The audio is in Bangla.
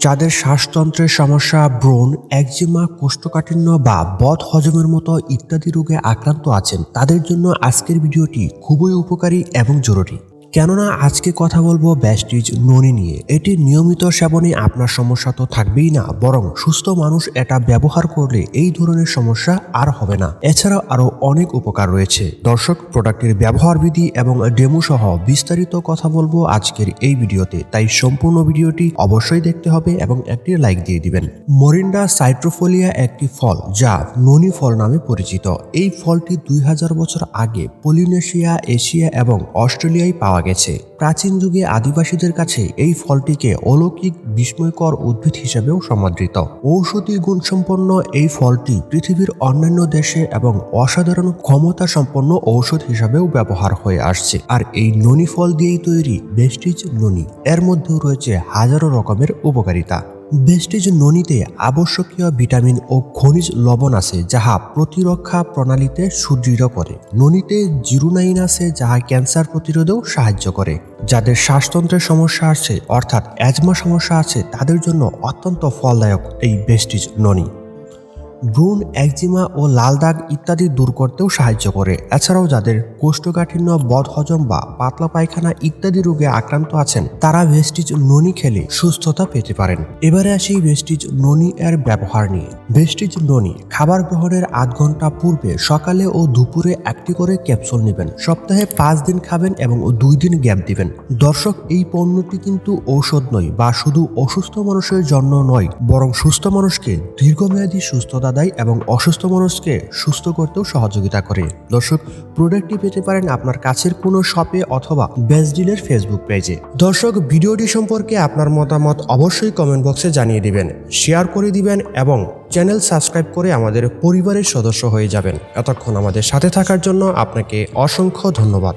যাদের শ্বাসতন্ত্রের সমস্যা, ব্রণ, একজিমা, কোষ্ঠকাঠিন্য বা বদ হজমের মতো ইত্যাদি রোগে আক্রান্ত আছেন, তাদের জন্য আজকের ভিডিওটি খুবই উপকারী এবং জরুরি। কেননা আজকে কথা বলব ব্যাস্টিজ ননি নিয়ে। এটি নিয়মিত সেবনে আপনার সমস্যা তো থাকবেই না, বরং সুস্থ মানুষ এটা ব্যবহার করলে এই ধরনের সমস্যা আর হবে না। এছাড়াও আরও অনেক উপকার রয়েছে। দর্শক, প্রোডাক্টের ব্যবহার বিধি এবং ডেমো সহ বিস্তারিত কথা বলব আজকের এই ভিডিওতে। তাই সম্পূর্ণ ভিডিওটি অবশ্যই দেখতে হবে এবং একটি লাইক দিয়ে দিবেন। মরিন্ডা সাইট্রোফোলিয়া একটি ফল যা ননি ফল নামে পরিচিত। এই ফলটি দুই হাজার বছর আগে পলিনেশিয়া, এশিয়া এবং অস্ট্রেলিয়ায় পাওয়া গেছে। প্রাচীন যুগে আদিবাসীদের কাছে এই ফলটিকে অলৌকিক বিস্ময়কর উদ্ভিদ হিসেবেও সমাদৃত। ঔষধি গুণসম্পন্ন এই ফলটি পৃথিবীর অন্যান্য দেশে এবং অসাধারণ ক্ষমতা সম্পন্ন ঔষধ হিসাবেও ব্যবহার হয়ে আসছে। আর এই ননি ফল দিয়েই তৈরি বেস্টিজ ননি, এর মধ্যেও রয়েছে হাজারো রকমের উপকারিতা। বেস্টিজ ননিতে আবশ্যকীয় ভিটামিন ও খনিজ লবণ আছে, যাহা প্রতিরক্ষা প্রণালীতে সুদৃঢ় করে। ননিতে জিরুনাইন আছে, যাহা ক্যান্সার প্রতিরোধেও সাহায্য করে। যাদের শ্বাসতন্ত্রের সমস্যা আছে, অর্থাৎ অ্যাজমা সমস্যা আছে, তাদের জন্য অত্যন্ত ফলদায়ক এই বেস্টিজ ননি। ব্রুন একজিমা ও লাল দাগ ইত্যাদি দূর করতেও সাহায্য করে। এছাড়াও যাদের কোষ্ঠকাঠিন্য, বদহজম বা পাতলা পায়খানা ইত্যাদি রোগে আক্রান্ত আছেন, তারা ভেস্টিজ ননি খেলে সুস্থতা পেতে পারেন। এবারে আসি ভেস্টিজ ননি এর ব্যবহার নিয়ে। ভেস্টিজ ননি খাবার গ্রহণের আধ ঘণ্টা পূর্বে সকালে ও দুপুরে একটি করে ক্যাপসুল নেবেন। সপ্তাহে পাঁচ দিন খাবেন এবং দুই দিন গ্যাপ দিবেন। দর্শক, এই পণ্যটি কিন্তু ঔষধ নয় বা শুধু অসুস্থ মানুষের জন্য নয়, বরং সুস্থ মানুষকে দীর্ঘমেয়াদী সুস্থতা দেয় এবং অসুস্থ মানুষকে সুস্থ করতেও সহযোগিতা করে। দর্শক প্রোডাক্টটি পেতে পারেন আপনার কাছের কোনো শপে অথবা বেসডিলের ফেসবুক পেজে দর্শক ভিডিওটি সম্পর্কে আপনার মতামত অবশ্যই কমেন্ট বক্সে জানিয়ে দিবেন শেয়ার করে দিবেন এবং চ্যানেল সাবস্ক্রাইব করে আমাদের পরিবারের সদস্য হয়ে যাবেন। এতক্ষণ আমাদের সাথে থাকার জন্য আপনাকে অসংখ্য ধন্যবাদ।